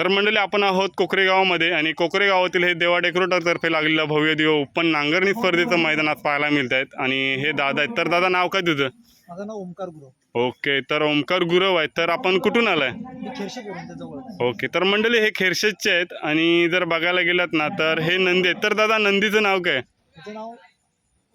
तर मंडळी आपण आहोत कोकरे गावामध्ये आणि कोकरे गावातील हे देवा डेकोरेटरतर्फे लागलेलं भव्य दिव ओपन नांगरणी स्पर्धेचं मैदान आज पाहायला मिळत आहेत. आणि हे दादा आहेत. तर दादा नाव काय तुझं? माझं नाव ओमकार गुरव. ओके तर ओमकार गुरव आहेत. तर आपण कुठून आलाय? ओके तर मंडळी हे खेरशेजचे आहेत. आणि जर बघायला गेलात ना तर हे नंदी आहेत. तर दादा नंदीचं नाव काय? नाव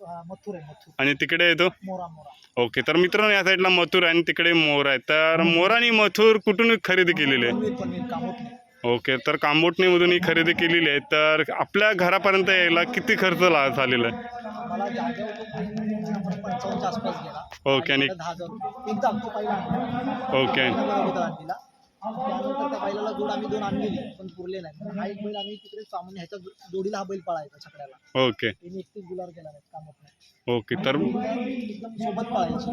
मथुर आहे मथुर. आणि तिकडे येतो मोरा मोरा. ओके तर मित्रांनो या साईडला मथुर आहे आणि तिकडे मोर आहे. तर मोर आणि मथुर कुठून खरेदी केलेली? आहे नाही ओके तर कांबोटणीमधून ही खरेदी केलेली आहे. तर आपल्या घरापर्यंत यायला किती खर्च ला झालेला आहे? मला जागा होतो पंचावन्नच्या आसपास गेला. ओके, आणि- मला दहा हजार रुपये. एकदा आमचा पहिला आणला ओके. आणलेला बैलाला जोड आम्ही दोन आणलेली पण पुरले नाही. हा एक बैल आम्ही तिकडे सामान्य ह्याच्या जोडीला हा बैल पळायचा छकड्याला. ओके. त्यांनी एकतीस गुलार केला नाही कामोठ ओके तर एकदम सोबत पळायची.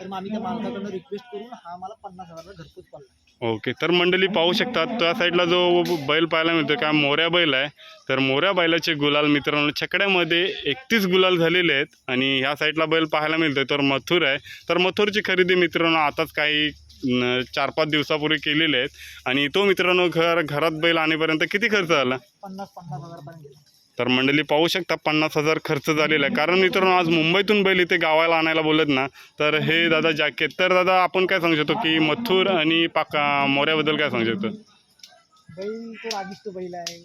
तर मग आम्ही त्या मालकाकडनं रिक्वेस्ट करून हा मला पन्नास हजारला घरपोच पडला. ओके तर मंडळी पाहू शकतात त्या साईडला जो बैल पाहायला मिळतो काय मोऱ्या बैल आहे. तर मोऱ्या बैलाचे गुलाल मित्रांनो छकड्यामध्ये एकतीस गुलाल झालेले आहेत. आणि ह्या साईडला बैल पाहायला मिळतोय तर मथुर आहे. तर मथुरची खरेदी मित्रांनो आताच काही चार पाच दिवसापूर्वी केलेले आहेत. आणि तो मित्रांनो घर घरात बैल आणेपर्यंत किती खर्च आला? पन्नास पन्नास हजारपर्यंत गेला. तर मंडळी पाहू शकता पन्नास हजार खर्च झालेला आहे. कारण मित्रांनो आज मुंबईतून बैल इथे गावाला आणायला बोलत ना तर हे दादा जॅकेट तर दादा आपण काय सांगू शकतो की मथुर आणि पाका मोऱ्याबद्दल काय सांगू शकतो? बैल तो रागिष्ट बैल आहे.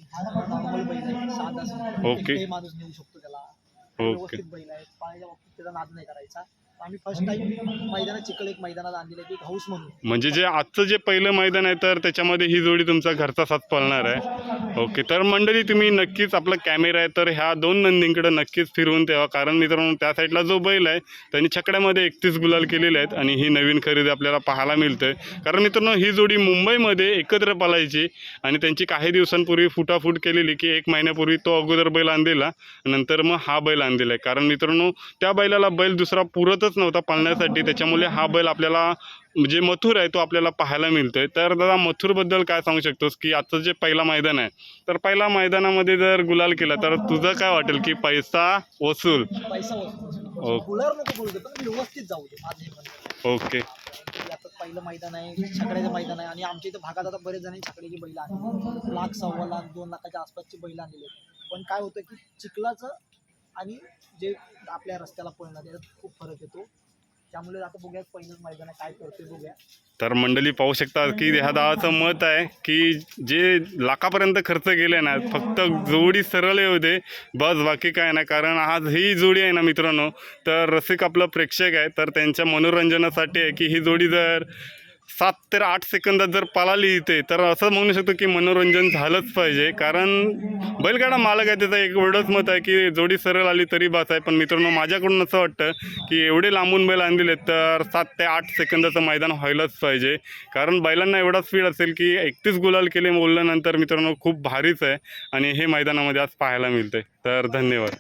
नॉर्मल बैल आहे. साधा ओके. कोणताही माणूस नेऊ शकतो त्याला. ओके. व्यवस्थित बैल आहे. पाण्याच्या बाबतीत त्याचा नाद नाही करायचा. आम्ही फर्स्ट टाइम मैदानात चिखल एक मैदानात आणलेलं आहे की हाऊस म्हणून. म्हणजे जे आजचं जे पहिलं मैदान आहे तर त्याच्यामध्ये ही जोडी तुमचा घरचा साथ पळणार आहे. ओके तर मंडळी तुम्ही नक्कीच आपला कॅमेरा आहे तर ह्या दोन नंदींकडे नक्कीच फिरवून तेव्हा कारण मित्रांनो त्या साईडला जो बैल आहे त्यांनी छकड्यामध्ये एकतीस गुलाल केलेले आहेत आणि ही नवीन खरेदी आपल्याला पाहायला मिळते कारण मित्रांनो ही जोडी मुंबईमध्ये एकत्र पळायची आणि त्यांची काही दिवसांपूर्वी फुटाफूट केलेली की एक महिन्यापूर्वी तो अगोदर बैल आणलेला नंतर मग हा बैल आणलेला आहे. कारण मित्रांनो त्या बैलाला बैल दुसरा पुरतच नव्हता पाळण्यासाठी. त्याच्यामुळे हा बैल आपल्याला जे मथुर आहे तो आपल्याला पाहायला मिळतोय. तर दादा मथुरबद्दल काय सांगू शकतोस की आजचं जे पहिला मैदान आहे? तर पहिल्या मैदानामध्ये जर गुलाल केला तर तुझं काय वाटेल की पैसा वसूल? ओके. पहिलं मैदान आहे छकड्याचं मैदान आहे आणि आमच्या इथं भागात आता बरेच जणांनी छकड्याची बैल आणली. लाख सव्वा लाख दोन लाखाच्या आसपासची बैल आणलेली पण काय होतं की चिखलाचं आणि जे आपल्या रस्त्याला पळणं त्याच्यात खूप फरक येतो. त्यामुळे आता बघूया पहिलंच मैदान काय करतोय बघूया. तर मंडळी पाहू शकता की ह्या दावाचं मत आहे की जे लाखापर्यंत खर्च गेले ना फक्त जोडी सरळ होते बस बाकी काय नाही. कारण आज ही जोडी आहे ना मित्रांनो तर रसिक आपलं प्रेक्षक आहे तर त्यांच्या मनोरंजनासाठी आहे की ही जोडी जर सात तर आठ सेकंदात जर पळाली इथे तर असं म्हणू शकतो की मनोरंजन झालंच पाहिजे. कारण बैलगाडा मालक आहे त्याचं एक एवढंच मत आहे की जोडी सरळ आली तरी बास आहे. पण मित्रांनो माझ्याकडून असं वाटतं की एवढे लांबून बैल आणलेले तर सात ते आठ सेकंदाचं मैदान व्हायलाच पाहिजे. कारण बैलांना एवढा स्पीड असेल की एकतीस गुलाल केले बोलल्यानंतर मित्रांनो खूप भारीच आहे. आणि हे मैदानामध्ये आज पाहायला मिळतंय. तर धन्यवाद.